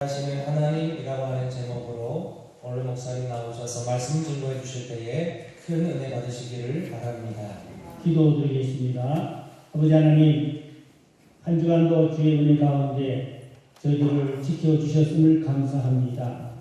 하시는 하나님이라고 하는 제목으로 오늘 목사님 나오셔서 말씀 증거해 주실 때에 큰 은혜 받으시기를 바랍니다. 기도드리겠습니다. 아버지 하나님, 한 주간도 주의 은혜 가운데 저희들을 지켜주셨음을 감사합니다.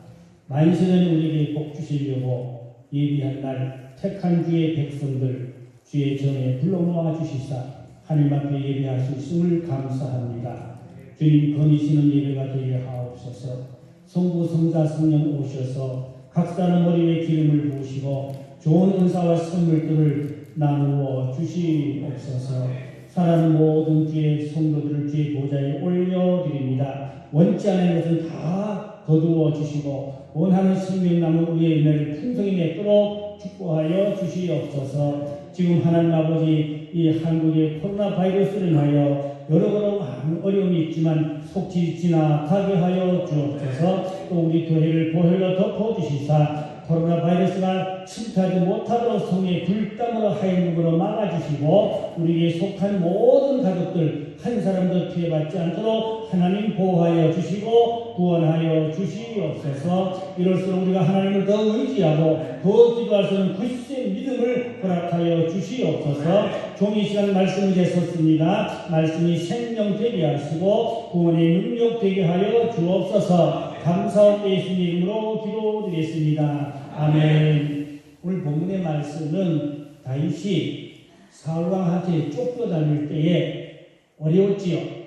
만세는 우리에게 복 주시려고 예비한 날 택한 주의 백성들 주의 전에 불러 모아 주시사 하나님 앞에 예배하셨음을 감사합니다. 주님 거니시는 예배가 되게 하옵소서. 성부 성자 성령 오셔서 각 사람 머리에 기름을 부으시고 좋은 은사와 선물들을 나누어 주시옵소서. 사랑하는 모든 주의 성도들을 주의 보좌에 올려드립니다. 원치 않은 것은 다 거두어 주시고 원하는 생명 남은 의의 은혜를 풍성히 맺도록 축복하여 주시옵소서. 지금 하나님 아버지 이 한국의 코로나 바이러스를 인하여 여러 가지 많은 어려움이 있지만 속지 지나가게 하여 주옵소서. 또 우리 교회를 보혈로 덮어주시사 코로나 바이러스가 침투하지 못하도록 성의 불담으로 하얀눈으로 막아주시고 우리에게 속한 모든 가족들 한 사람도 피해받지 않도록 하나님 보호하여 주시고 구원하여 주시옵소서. 이럴수록 우리가 하나님을 더 의지하고 더 기도할 수 있는 굳센 믿음을 허락하여 주시옵소서. 종이 시간 말씀을 제섰습니다. 말씀이 생명 되게 하시고 구원의 능력 되게 하여 주옵소서 감사하고 예수님 이름으로 기도드리겠습니다 아멘 오늘 본문의 말씀은 다윗이 사울왕한테 쫓겨 다닐 때에 어려웠지요.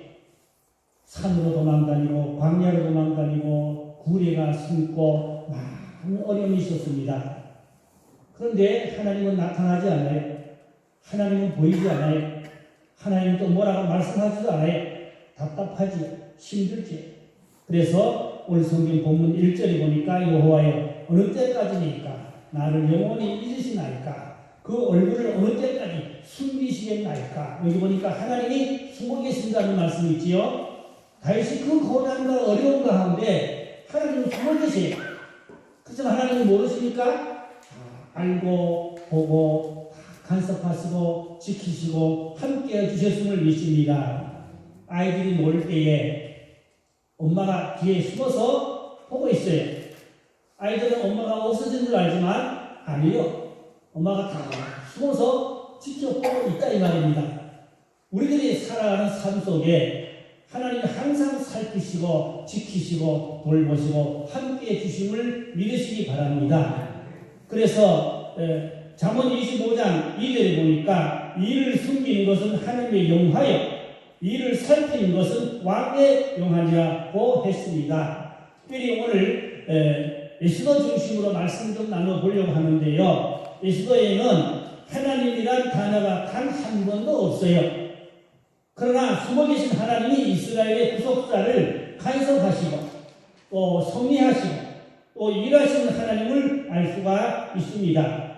산으로 도망다니고 광야로 도망다니고 구레가 숨고 많은 어려움이 있었습니다. 그런데 하나님은 나타나지 않아요. 하나님은 보이지 않아요. 하나님은 또 뭐라고 말씀하지도 않아요. 답답하지, 힘들지. 그래서 오늘 성경 본문 1절에 보니까 여호와여 어느 때까지니까? 나를 영원히 잊으시나이까? 그 얼굴을 어느 때까지 숨기시겠나이까? 여기 보니까 하나님이 숨어 계신다는 말씀이 있지요. 다윗이 그 고난과 어려움 가운데 하나님은 숨어 계세요. 그렇지만 하나님은 모르십니까? 다 알고 보고 다 간섭하시고 지키시고 함께 해주셨음을 믿습니다. 아이들이 놀 때에 엄마가 뒤에 숨어서 보고 있어요 아이들은 엄마가 없어진 줄 알지만 아니요 엄마가 다 숨어서 지켜보고 있다 이 말입니다. 우리들이 살아가는 삶 속에 하나님이 항상 살피시고 지키시고 돌보시고 함께해 주심을 믿으시기 바랍니다. 그래서 에, 잠언 25장 2절에 보니까 이를 숨기는 것은 하나님의 영화요 이를 살피는 것은 왕의 영화니라고 했습니다. 특별히 오늘 에, 에스더 중심으로 말씀 좀 나눠보려고 하는데요. 에스더에는 하나님이란 단어가 단 한 번도 없어요. 그러나 숨어 계신 하나님이 이스라엘의 구속사를 간섭하시고 또 섭리하시고 또 일하시는 하나님을 알 수가 있습니다.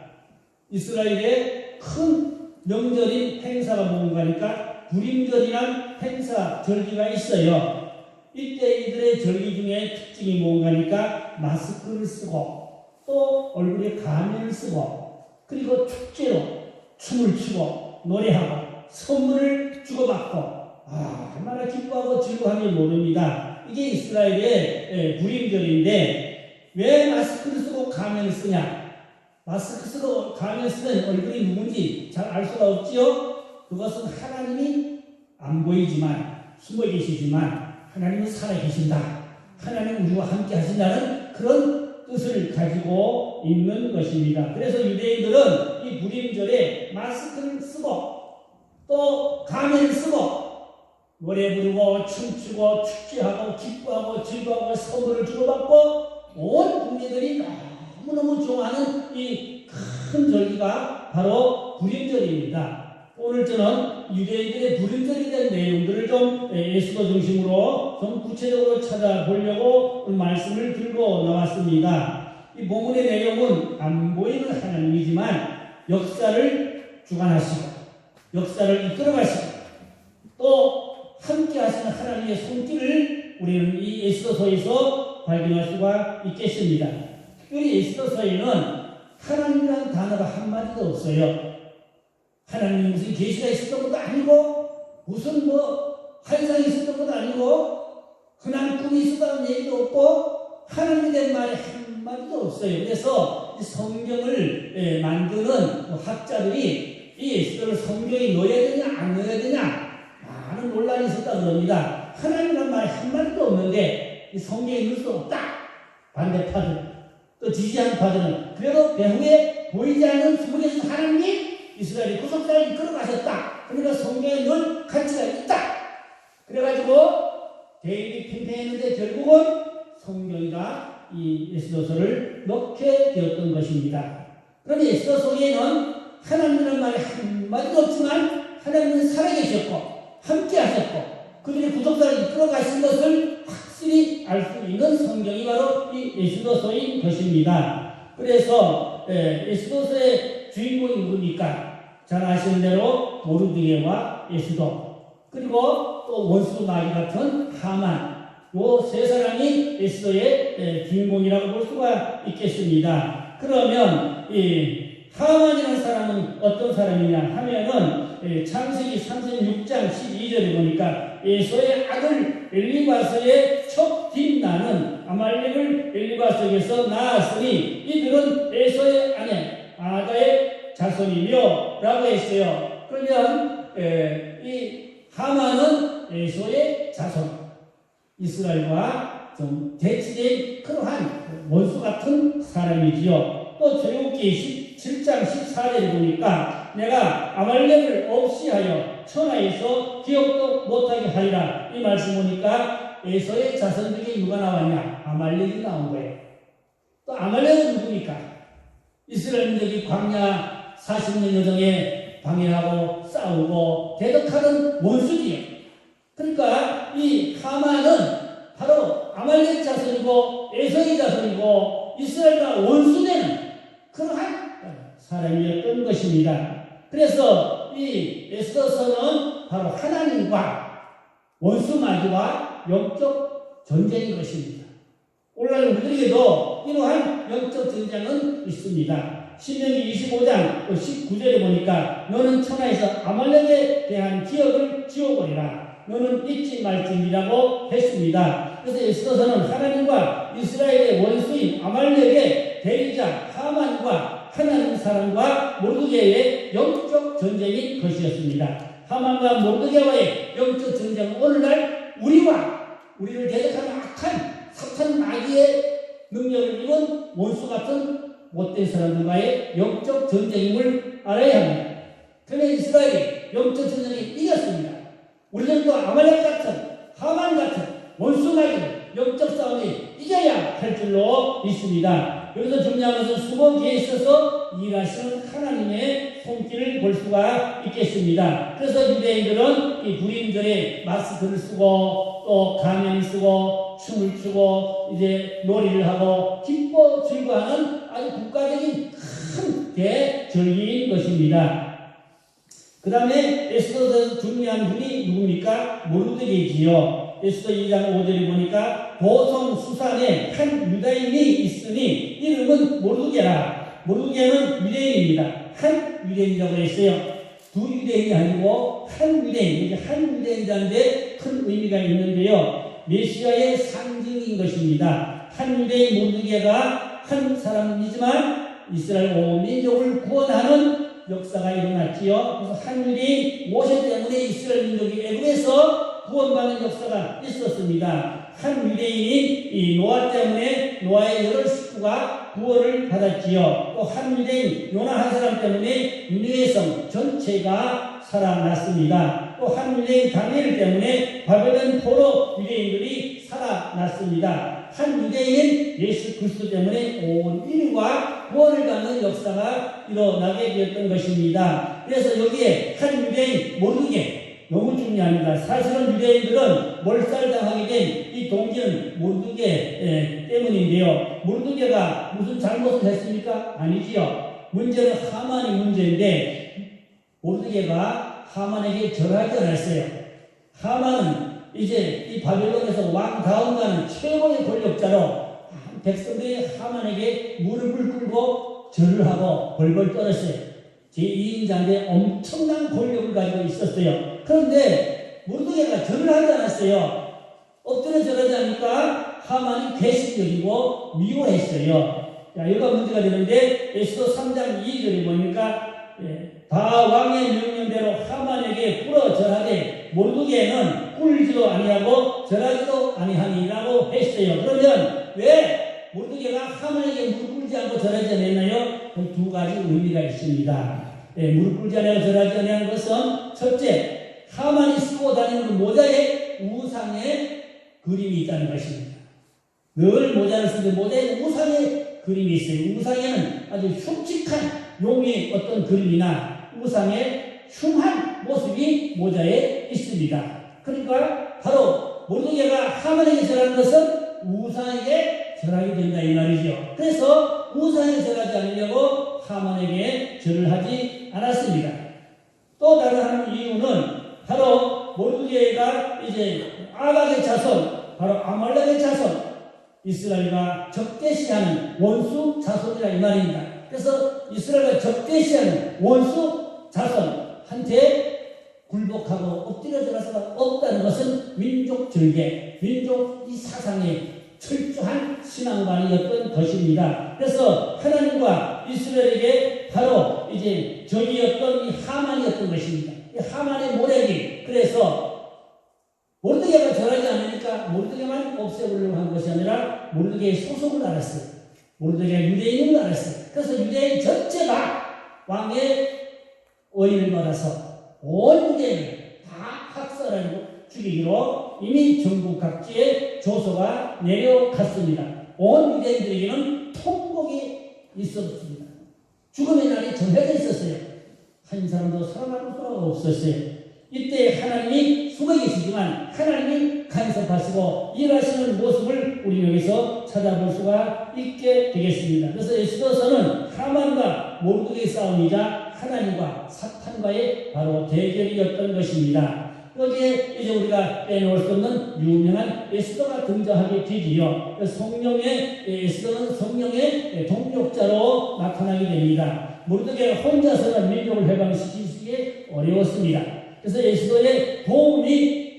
이스라엘의 큰 명절인 행사가 뭔가니까 불임절이란 행사 절기가 있어요. 이때 이들의 절기 중에 특징이 뭔가니까 마스크를 쓰고 또 얼굴에 가면을 쓰고 그리고 축제로 춤을 추고 노래하고 선물을 주고받고 아 얼마나 기뻐하고 즐거워하는지 모릅니다. 이게 이스라엘의 예, 불임절인데 왜 마스크를 쓰고 가면을 쓰냐? 마스크 쓰고 가면 쓰는 얼굴이 누군지 잘 알 수가 없지요. 그것은 하나님이 안 보이지만 숨어 계시지만 하나님은 살아 계신다. 하나님 우리와 함께 하신다는 그런 뜻을 가지고 있는 것입니다. 그래서 유대인들은 이 불임절에 마스크를 쓰고 또 가면을 쓰고 노래 부르고 춤추고 축제하고 기뻐하고 즐거워하고 선물을 주고받고 온 국민들이 너무너무 좋아하는 이 큰 절기가 바로 불임절입니다. 오늘 저는 유대인들의 불임절에 대한 내용들을 좀 예수도 중심으로 좀 구체적으로 찾아보려고 말씀을 들고 나왔습니다. 이 본문의 내용은 안 보이는 하나님이지만 역사를 주관하시고 역사를 이끌어가시고 또 함께 하시는 하나님의 손길을 우리는 이 에스더서에서 발견할 수가 있겠습니다. 특별히 에스더서에는 하나님이라는 단어가 한마디도 없어요. 하나님 무슨 계시가 있었던 것도 아니고 무슨 뭐 환상이 있었던 것도 아니고 흔한 꿈이 있었다는 얘기도 없고 하나님에 대한 말이 한마디도 없어요. 그래서 이 성경을 예, 만드는 그 학자들이 이 예수를 성경에 넣어야 되냐 안 넣어야 되냐 많은 논란이 있었다 그럽니다. 하나님이란 말이 한마디도 없는데 이 성경에 넣을 수 없다. 반대파들 또 지지하는 파들은 그래도 배후에 보이지 않는 수문에서 하나님 이 이스라엘이 구속사를 이끌어가셨다. 그러니까 성경에 넣을 가치가 있다. 그래가지고 대입이 팽팽했는데 결국은 성경이가 이 에스더서를 넣게 되었던 것입니다. 그런데 에스더 속에는 하나님이라는 말이 한마디도 없지만 하나님은 살아계셨고 함께 하셨고 그들이 구속사를 이끌어 가신 것을 확실히 알 수 있는 성경이 바로 이 에스더서인 것입니다. 그래서 에, 에스더서의 주인공이 누굽니까? 잘 아시는 대로 모르드게와 에스더 그리고 또 원수 마귀 같은 하만 요세 사람이 에스더의 에, 주인공이라고 볼 수가 있겠습니다. 그러면 이 하만이라는 사람은 어떤 사람이냐 하면은 예, 창세기 36장 12절에 보니까 에서의 아들 엘리바스의 첫 뒷나는 아말렉을 엘리바스에게서 낳았으니 이들은 에서의 아내 아다의 자손이며 라고 했어요. 그러면 에, 이 하만은 에서의 자손 이스라엘과 좀 대치된 그러한 원수 같은 사람이지요. 또 출애굽기 17장 14절에 보니까 내가 아말렉을 없이 하여 천하에서 기억도 못하게 하리라 이 말씀 보니까 에서의 자손 중에 누가 나왔냐 아말렉이 나온 거예요. 또 아말렉은 누굽니까? 이스라엘 민족이 광야 40년 여정에 방해하고 싸우고 대적하는 원수지요. 그러니까 이 하만은 바로 아말렉 자손이고 에서의 자손이고 이스라엘과 원수되는 그러한 사람이었던 것입니다. 그래서 이 에스더서는 바로 하나님과 원수 마귀와 영적 전쟁인 것입니다. 오늘날 우리에게도 이러한 영적 전쟁은 있습니다. 신명기 25장 19절에 보니까 너는 천하에서 아말렉에 대한 기억을 지워버리라. 너는 잊지 말지니라고 했습니다. 그래서 에스더서는 하나님과 이스라엘의 원수인 아말렉의 대리자 하만과 하나님 사람과 모르드게의 영적 전쟁인 것이었습니다. 하만과 모르드게와의 영적 전쟁은 오늘날 우리와 우리를 대적하는 악한 사탄 마귀의 능력을 입은 원수 같은 못된 사람들과의 영적 전쟁임을 알아야 합니다. 그런데 이스라엘이 영적 전쟁에 이겼습니다. 우리들도 아말렉 같은 하만 같은 원수 마귀를 영적 싸움에 이겨야 할 줄로 믿습니다. 여기서 중요한 것은 수고 뒤에 있어서 일하시는 하나님의 손길을 볼 수가 있겠습니다. 그래서 유대인들은 이 부임절에 마스크를 쓰고 또 가면 쓰고 춤을 추고 이제 놀이를 하고 기뻐 즐거워하는 아주 국가적인 큰 대절기인 것입니다. 그 다음에 에스더에서 중요한 분이 누굽니까? 모르드게지요. 에스더 2장 5절에 보니까 보성 수산에 한 유다인이 있으니 이름은 모르드게라. 모르드게는 유대인입니다. 한 유대인이라고 했어요. 두 유대인이 아니고 한 유대인. 한 유대인자인데 큰 의미가 있는데요. 메시아의 상징인 것입니다. 한 유대인 모르드게가 한 사람이지만 이스라엘 온 민족을 구원하는 역사가 일어났지요. 그래서 한 유대인 모세 때문에 이스라엘 민족이 애굽에서 구원받는 역사가 있었습니다. 한 유대인인 이 노아 때문에 노아의 여러 식구가 구원을 받았지요. 또 한 유대인 요나 한 사람 때문에 유대성 전체가 살아났습니다. 또 한 유대인 다니엘 때문에 바벨론 포로 유대인들이 살아났습니다. 한 유대인 예수 그리스도 때문에 온 인류가 구원을 받는 역사가 일어나게 되었던 것입니다. 그래서 여기에 한 유대인 모르게 너무 중요합니다. 사실은 유대인들은 몰살당하게 된 이 동기는 모르게 때문인데요. 모르게가 무슨 잘못을 했습니까? 아니지요. 문제는 하만의 문제인데 모르게가 하만에게 절하지 않았어요. 하만은 이제 이 바벨론에서 왕 다음 가는 최고의 권력자로 백성들이 하만에게 무릎을 꿇고 절을 하고 벌벌 떨었어요. 제2인자인데 엄청난 권력을 가지고 있었어요. 그런데 모르드게가 절을 하지 않았어요. 엎드려 절하지 않으니까 하만이 괘씸여기고 미워했어요. 자, 여기가 문제가 되는데 에스더 3장 2절이 뭡니까? 예, 다 왕의 명령대로 하만에게 꿇어 절하되 모르게는 꿇지도 아니하고 절하지도 아니하니라고 했어요. 그러면 왜 모르게가 하만에게 무릎 꿇지 않고 절하지 않았나요? 그 두 가지 의미가 있습니다. 예, 무릎 꿇지 않고 절하지 않는 것은 첫째, 하만이 쓰고 다니는 그 모자에 우상의 그림이 있다는 것입니다. 늘 모자를 쓰는데 모자에 우상의 그림이 있어요. 우상에는 아주 흉측한 용의 어떤 그림이나 우상의 흉한 모습이 모자에 있습니다. 그러니까 바로 모르게가 하만에게 절하는 것은 우상에게 절하게 된다 이 말이죠. 그래서 우상에 절하지 않으려고 하만에게 절을 하지 않았습니다. 또 다른 한 이유는 바로 모르게가 이제 아각의 자손, 바로 아말렉의 자손, 이스라엘과 적대시하는 원수 자손이라 이 말입니다. 그래서 이스라엘과 적대시하는 원수 자손한테 굴복하고 엎드려 수가 없다는 것은 민족 절개, 민족 이 사상의 철저한 신앙관이었던 것입니다. 그래서 하나님과 이스라엘에게 바로 이제 적이었던 이 하만이었던 것입니다. 이 하만의 모략이 그래서 모르드게가 절하지 않으니까 모르드게만 없애보려고 한 것이 아니라 모르드게의 소속을 알았어요. 모르드게가 유대인인 걸 알았어요. 그래서 유대인 전체가 왕의 어인을 받아서 온 유대인을 다 학살하고 죽이기로 이미 전국 각지에 조서가 내려갔습니다. 온 유대인들에게는 통곡이 있었습니다. 죽음의 날이 정해져 있었어요. 한 사람도 살아남을 수가 없었어요. 이때 하나님이 숨어 계시지만 하나님이 간섭하시고 일하시는 모습을 우리 여기서 찾아볼 수가 있게 되겠습니다. 그래서 에스더서는 하만과 모르드의 싸움이자 하나님과 사탄과의 바로 대결이었던 것입니다. 여기에 이제 우리가 빼놓을 수 없는 유명한 에스더가 등장하게 되지요. 성령의 에스더는 성령의 동력자로 나타나게 됩니다. 모르드게 혼자서는 민족을 해방시키기에 어려웠습니다. 그래서 에스더의 도움이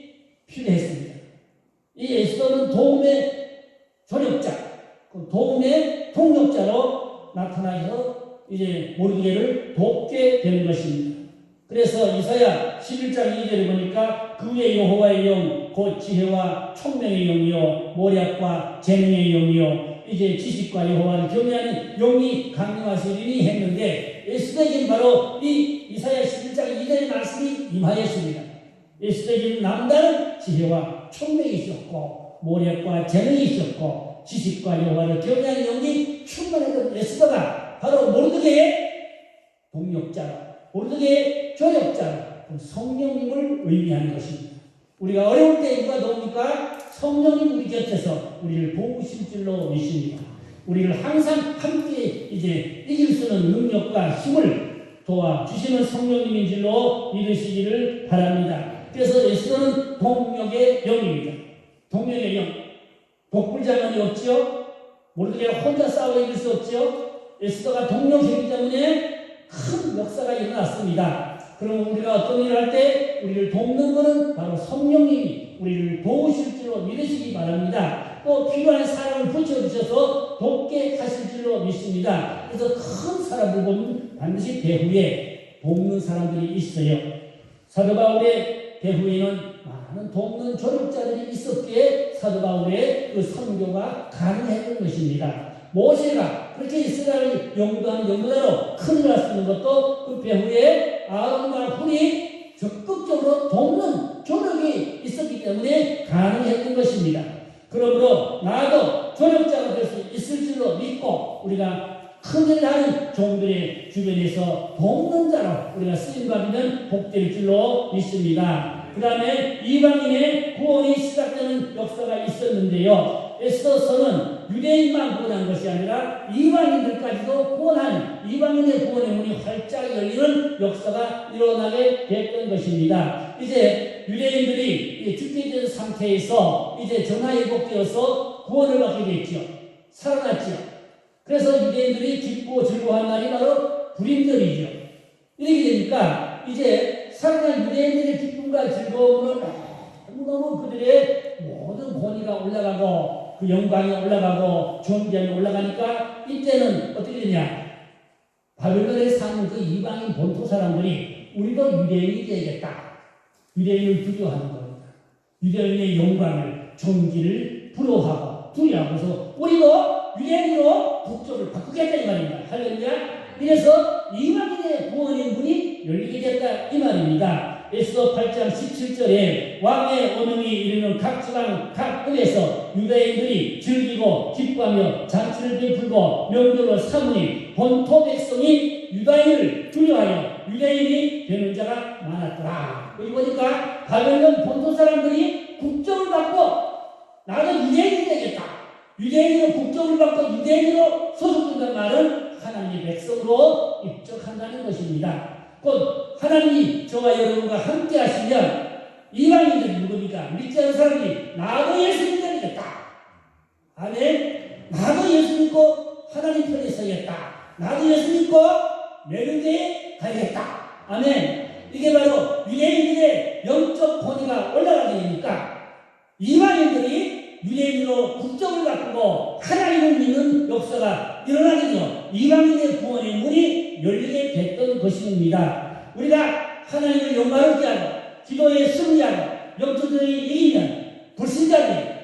필요했습니다. 이 에스더는 도움의 조력자, 그 도움의 동력자로 나타나서 이제 모르드게를 돕게 되는 것입니다. 그래서 이사야 11장 2절에 보니까 그의 여호와의 영, 곧 지혜와 총명의 영이요, 모략과 재능의 영이요, 이제 지식과 여호와를 경외하는 영이 강림하시리니 했는데 에스더에게는 바로 이 이사야 11장 2절의 말씀이 임하였습니다. 에스더에게는 남다른 지혜와 총명이 있었고 모략과 재능이 있었고 지식과 여호와를 경외하는 영이 충만했던 에스더가 바로 모르드게의 동력자로 모르드게의 조력자로 성령님을 의미하는 것입니다. 우리가 어려울 때 누가 도웁니까? 성령님 우리 곁에서 우리를 도우실 줄로 믿습니다. 우리를 항상 함께 이제 이길 수 있는 능력과 힘을 도와주시는 성령님인 줄로 믿으시기를 바랍니다. 그래서 에스더는 동력의 영입니다. 동력의 영. 독불자만이 없지요? 모르드게가 혼자 싸워 이길 수 없지요? 에스더가 동력이기 때문에 큰 역사가 일어났습니다. 그럼 우리가 어떤 일을 할 때 우리를 돕는 것은 바로 성령님이 우리를 도우실 줄로 믿으시기 바랍니다. 또 필요한 사람을 붙여주셔서 돕게 하실 줄로 믿습니다. 그래서 큰 사람들 보면 반드시 배후에 돕는 사람들이 있어요. 사도 바울의 배후에는 많은 돕는 조력자들이 있었기에 사도 바울의 그 선교가 가능했던 것입니다. 모세가 그렇게 이스라엘 영도하는 영도자로 큰일 났는 것도 그 배후에 아론과 훌이 적극적으로 돕는 조력이 있었기 때문에 가능했던 것입니다. 그러므로 나도 조력자가 될 수 있을 줄로 믿고 우리가 큰일 하는 종들의 주변에서 돕는 자로 우리가 쓰임받으면 복될 줄로 믿습니다. 그 다음에 이방인의 구원이 시작되는 역사가 있었는데요. 에스더서는 유대인만 구원한 것이 아니라 이방인들까지도 구원하는 이방인의 구원의 문이 활짝 열리는 역사가 일어나게 됐던 것입니다. 이제 유대인들이 죽게 된 상태에서 이제 전화회복되어서 구원을 받게 됐죠. 살아났죠. 그래서 유대인들이 기쁘고 즐거워한 날이 바로 불임절이죠. 이렇게 되니까 이제 살아난 유대인들의 기쁨과 즐거움을 너무 너무너무 그들의 모든 권위가 올라가고 그 영광이 올라가고 존귀함이 올라가니까 이때는 어떻게 되냐? 바벨론에 사는 그 이방인 본토 사람들이 우리도 유대인이 되겠다. 유대인을 두려워하는 겁니다. 유대인의 영광을 존귀를 부러워하고 두려워하면서 우리도 유대인으로 국적을 바꾸겠다 이 말입니다. 할렐루야. 이래서 이방인의 구원의 문이 열리게 됐다 이 말입니다 에스더 8장 17절에 왕의 언음이 이르는 각 지방 각 읍에서 유대인들이 즐기고 기뻐하며 잔치를 베풀고 명절을 삼으니 본토 백성이 유다인을 두려워하여 유대인이 되는 자가 많았더라. 여기 보니까 바벨론 본토 사람들이 국적을 받고 나도 유대인이 되겠다. 유대인으로 국적을 받고 유대인으로 소속된다는 말은 하나님의 백성으로 입적한다는 것입니다. 곧 하나님이 저와 여러분과 함께 하시면 이방인들이 누굽니까? 믿지 않는 사람들이 나도 예수 믿겠다. 아멘. 나도 예수 믿고 하나님 편에 서겠다. 나도 예수 믿고 매력에 가야겠다. 아멘. 이게 바로 유대인들의 영적 권위가 올라가게 되니까 이방인들이 유대인으로 국적을 바꾸고 하나님을 믿는 역사가 일어나게 구원의 문이 열리게 됐던 것입니다. 우리가 하나님을 영광롭게 하고 기도에 승리하고 영적들이 이기면 불신자들이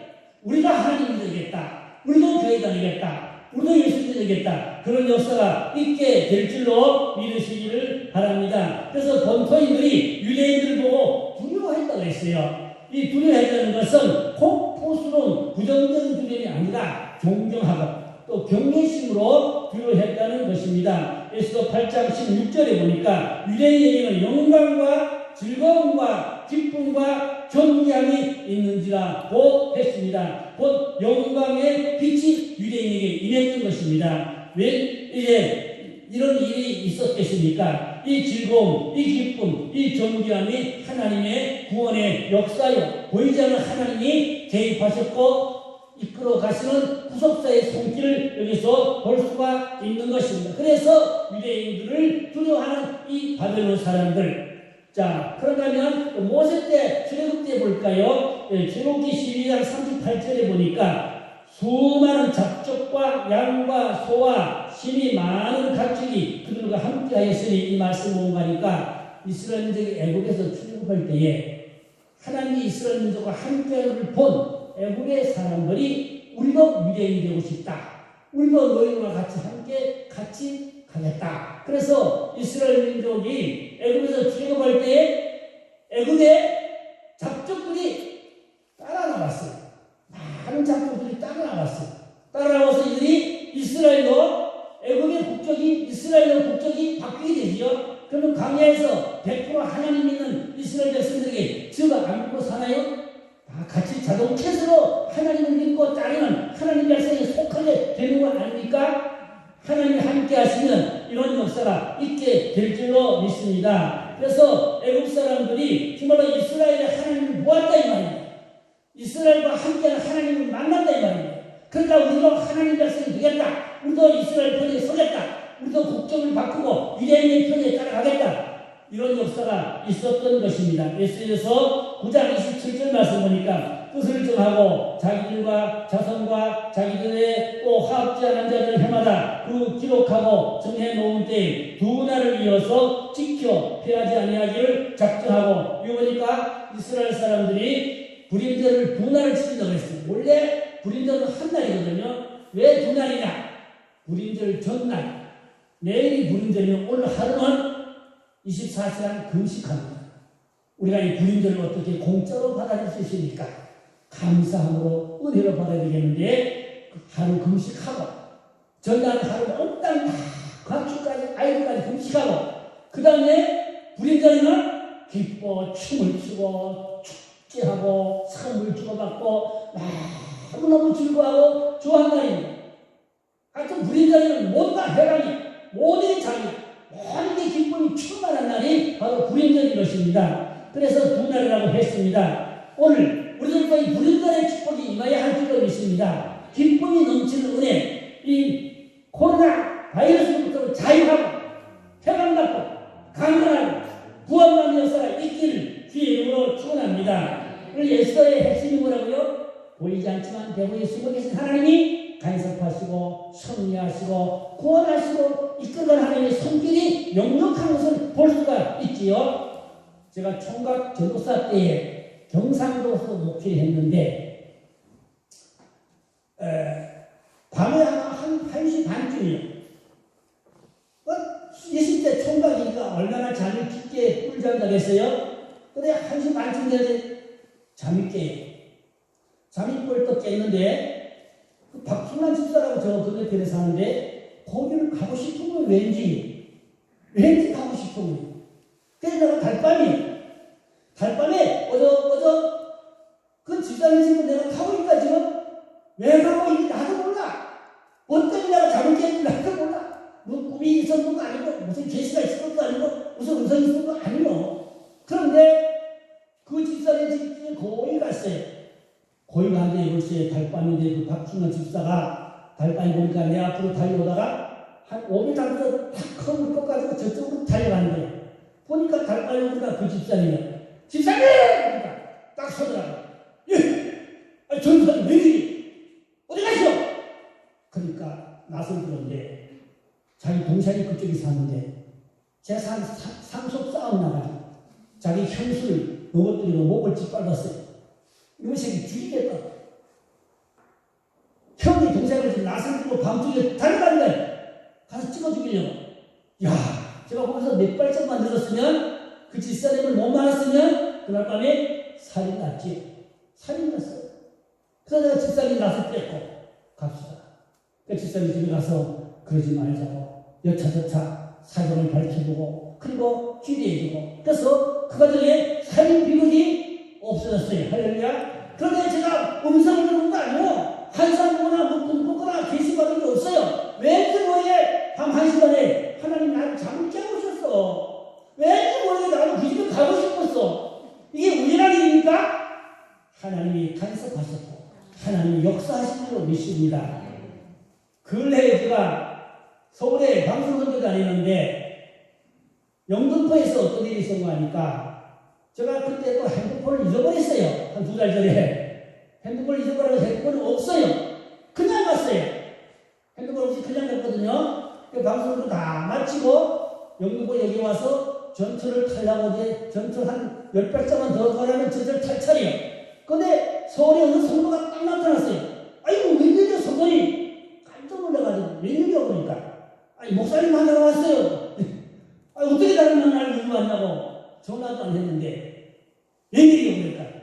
우리가 하나님 믿어야겠다. 우리도 교회 다니겠다. 우리도 예수 믿어야겠다. 그런 역사가 있게 될 줄로 믿으시기를 바랍니다. 그래서 본토인들이 유대인들을 보고 두려워했다고 했어요. 이 두려워했다는 것은 공포스러운 부정적인 두려움이 아니라 존경하고 또 경외심으로 두려워했다는 것입니다. 에스더 8장 16절에 보니까 유대인에게는 영광과 즐거움과 기쁨과 존귀함이 있는지라고 했습니다. 곧 영광의 빛이 유대인에게 임했던 것입니다. 왜 이제 이런 일이 있었겠습니까? 이 즐거움, 이 기쁨, 이 존귀함이 하나님의 구원의 역사요. 보이지 않는 하나님이 개입하셨고 이끌어 가시는 구속사의 손길을 여기서 볼 수가 있는 것입니다. 그래서 유대인들을 두려워하는 이 바벨론 사람들. 자, 그러면 모세 때 출애굽 때 볼까요? 예, 출애굽기 12장 38절에 보니까 수많은 잡족과 양과 소와 심이 많은 가축이 그들과 함께 하였으니 이 말씀 뭔가니까 이스라엘 민족이 애국에서 출애굽할 때에 하나님이 이스라엘 민족과 함께하는 본 애국의 사람들이 우리도 유대인이 되고 싶다. 우리도 너희와 같이 함께 같이 가겠다. 그래서 이스라엘 민족이 애국에서 출애굽할 때에 애국의 잡족들이 따라 나갔어요. 많은 잡족들이 따라 나갔어요. 따라 나와서 이들이 이스라엘로 애국의 국적이 이스라엘로 국적이 바뀌게 되지요. 그러면 광야에서 100% 하나님 믿는 이스라엘 백성들에게 저가 안 믿고 사나요? 다 같이 자동 캐스로 하나님을 믿고 따르는 하나님 백성에 속하게 되는 거 아닙니까? 하나님이 함께 하시면 이런 역사가 있게 될 줄로 믿습니다. 그래서 애국 사람들이 정말로 이스라엘의 하나님을 모았다 이 말입니다. 이스라엘과 함께하는 하나님을 만났다 이 말입니다. 그러니까 우리도 하나님 백성이 되겠다. 우리도 이스라엘 편에 서겠다. 우리도 국적을 바꾸고 유대인의 편에 따라가겠다. 이런 역사가 있었던 것입니다. 예수에서 9장 27절 말씀 보니까 뜻을 정하고 자기들과 자기들의 또 화합지 않은 자들 해마다 그 기록하고 정해 놓은 때에 두 날을 이어서 지켜 피하지 아니하기를 작정하고 이거 보니까 이스라엘 사람들이 불임절을 두 날을 지킨다고 했어요. 원래 불임절은 한 날이거든요. 왜 두 날이냐? 불임절 전날. 내일이 불임절이면 오늘 하루는 24시간 금식합니다. 우리가 이 불임절을 어떻게 공짜로 받아줄 수 있습니까? 감사함으로 은혜로 받아야 되겠는데 그 하루 금식하고 전날 하루 다 가축까지 아이들까지 금식하고 그 다음에 불임절이면 기뻐 춤을 추고 축제하고 선물 주고받고 너무너무 즐거워하고 좋아하는 날입니다. 하여튼 불임절이면 모두 다 해방이 모든 자유 모든 게 기쁨이 충만한 날이 바로 불임절인 것입니다. 그래서 두 날이라고 했습니다. 오늘 우리들과 이 불임절의 축복이 임하여 할 줄로 믿습니다. 기쁨이 넘치는 은혜, 이 코로나 바이러스부터 자유하고 평안받고 강건한 구원받는 역사가 있기를 주의 이름으로 축원합니다. 오늘 예수의 핵심이 뭐라고요? 보이지 않지만 대부분 숨어 계신 하나님이 간섭하시고 섭리하시고 구원하시고 이끌어 하나님의 손길이 역력한 것을 볼 수가 있지요. 제가 총각 전도사 때에 경상도에서 목회를 했는데 밤에 한 1시 반쯤이요. 어, 20대 총각이니까 얼마나 잠을 깊게 꿀잠자겠어요? 근데 1시 반쯤 되는데 잠이 깨요. 잠이 뻘떡 깼는데 그 박충란 집사라고 저 건너편에 사는데 거기를 가고 싶은 거 왠지 왠지 가고 싶은 거예요. 그래서 내가 달밤이 달밤에 어저 어저 그 집사님 집을 내가 가고 있다 지금 왜 가고 있는지 나도 몰라. 내가 잠을 깼는지 나도 몰라. 뭐 꿈이 있었던 거 아니고 무슨 계시가 있었던 거 아니고 무슨 음성이 있었던 거 아니고 그런데 그 집사님 집에 거기 갔어요. 거기 가는데 글쎄 달밤인데 그 박충원 집사가 달밤이 보니까 내 앞으로 달려오다가 한 5m 정도 탁 허물 꺾가지고 저쪽으로 거예요. 보니까 달밤이 오니까 그 집사님이야. 집사님! 그러니까 딱 서더라고. 예! 아니, 전사님 왜 이리? 어디 가시오? 들었는데 자기 동생이 그쪽에 사는데 재산 사- 상속 싸움 나가지고 자기 형수를 넘어뜨리고 목을 짓밟았어요. 이번 새끼 죽이겠다. 형이 동생을 들고 밤중에 달려가는 거야. 가서 찍어 죽이려고. 야, 제가 거기서 몇 발짝만 늘었으면 그 집사님을 못 말았으면 그날 밤에 살인 났지. 살인 났어요. 그래서 내가 집사님 낯을 뺐고 갑시다. 그 집사님 집에 가서 그러지 말자고 여차저차 사정을 밝혀보고 그리고 기대해주고 그래서 그 과정에 살인 비극이 없어졌어요. 할렐루야. 그런데 제가 음성을 들은 거 아니에요. 보거나 묶고 묶거나 계시받은 게 없어요. 왠지 모르게 밤 1시간에 하나님 나를 잠을 깨우셨어. 왠지 모르게 나는 그 집에 가고 싶었어. 이게 우연한 일입니까? 하나님이 간섭하셨고 하나님이 역사하신 줄로 믿습니다. 근래에 제가 서울에 방송선교 다니는데 영등포에서 어떤 일이 있었는가 하니까 제가 그때 또 핸드폰을 잊어버렸어요. 한 두 달 전에. 핸드폰을 잊어버려서 핸드폰이 없어요. 그냥 갔어요. 핸드폰 없이 그냥 갔거든요. 그 방송을 다 마치고 영등포 여기 와서 전철을 타려고 이제 전철 한 열 발짝만 더 가려면 전철 탈 차례요. 근데 서울에 어느 성도가 딱 나타났어요. 아이고 웬일이야 성도님. 깜짝 놀라가지고 웬일이야 그러니까. 아니 목사님 만나러 왔어요. 아 어떻게 다른 누구 만나고 전화도 안 했는데 웬일이야 그러니까.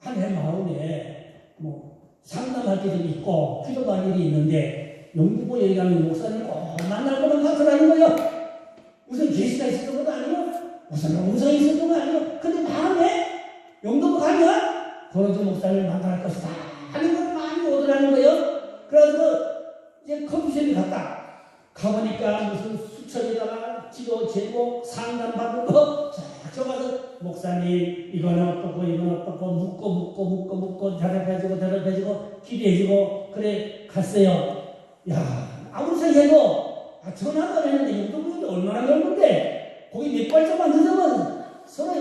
한해 마음에 뭐 상담할 게 좀 있고 필요한 일이 있는데 여기 가면 목사님 꼭 만날 것만 같으라는 거예요. 무슨 계시가 있었던 것도 아니고 무슨 음성이 있었던 거 아니고 근데 마음에 영등포 가면 고로주 목사님을 만날 것이다 하는 걸 많이 오더라는 거예요. 그래서 이제 커피숍에 갔다. 가보니까 무슨 수첩에다가 지도 제목 상담받는 거쫙 적어서 목사님 이거는 어떻고 이건 어떻고 묻고 묻고 묻고 묻고 대답해주고 대답해주고 기대해주고 그래 갔어요. 야 아무리 생각해도 아, 전화도 안 했는데 용돈이 얼마나 넓은데 거기 몇 발짝만 늦으면 서로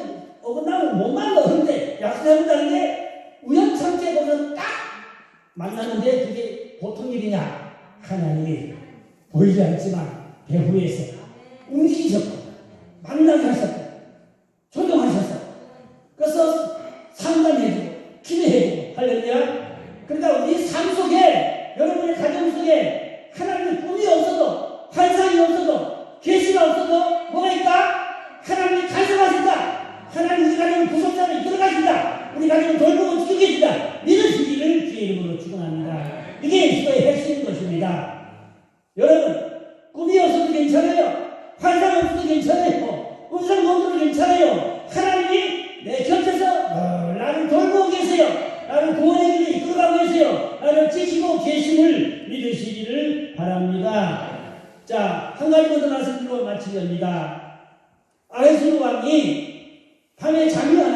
어긋나면 못 만나 근데 약속해본다는 게 우연찮게 보면 딱 만나는데 그게 보통 일이냐? 하나님이 보이지 않지만 배후에서 움직이셨고 만나게 하셨고 조정하셨어 그래서 상담해주고 기도해주고 할렐루야 그러니까 우리 삶 속에 여러분의 가정 속에 하나님의 꿈이 없어도 환상이 없어도 계시가 없어도 뭐가 있다? 하나님이 간섭하신다 하나님 우리 가정을 구속자로 이끌어가신다 우리 가정을 돌보고 지키고 계신다 믿으시기를 주의 이름으로 축원합니다 이게 기도의 핵심인 것입니다 여러분 꿈이 없어도 괜찮아요 환상 없어도 괜찮아요 음성 없어도 괜찮아요 하나님이 내 곁에서 어, 나를 돌보고 계세요 나를 구원의 길에 이끌어가고 계세요 나를 지키고 계심을 믿으시기를 바랍니다 자 한 가지 더 말씀드리고 마치렵니다. 아레스 왕이 밤에 잠이 안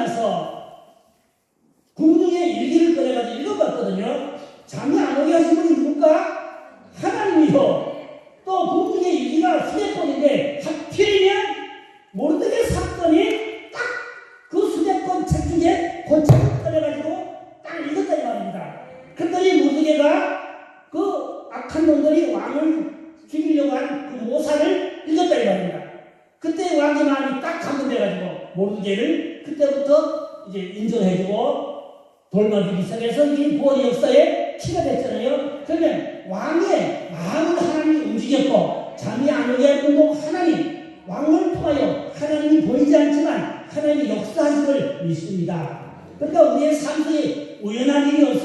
지켰고 잠이 안 오게 할 분도 하나님 왕을 통하여 하나님이 보이지 않지만 하나님의 역사하심을 믿습니다. 그러니까 우리의 삶이 우연한 일이 없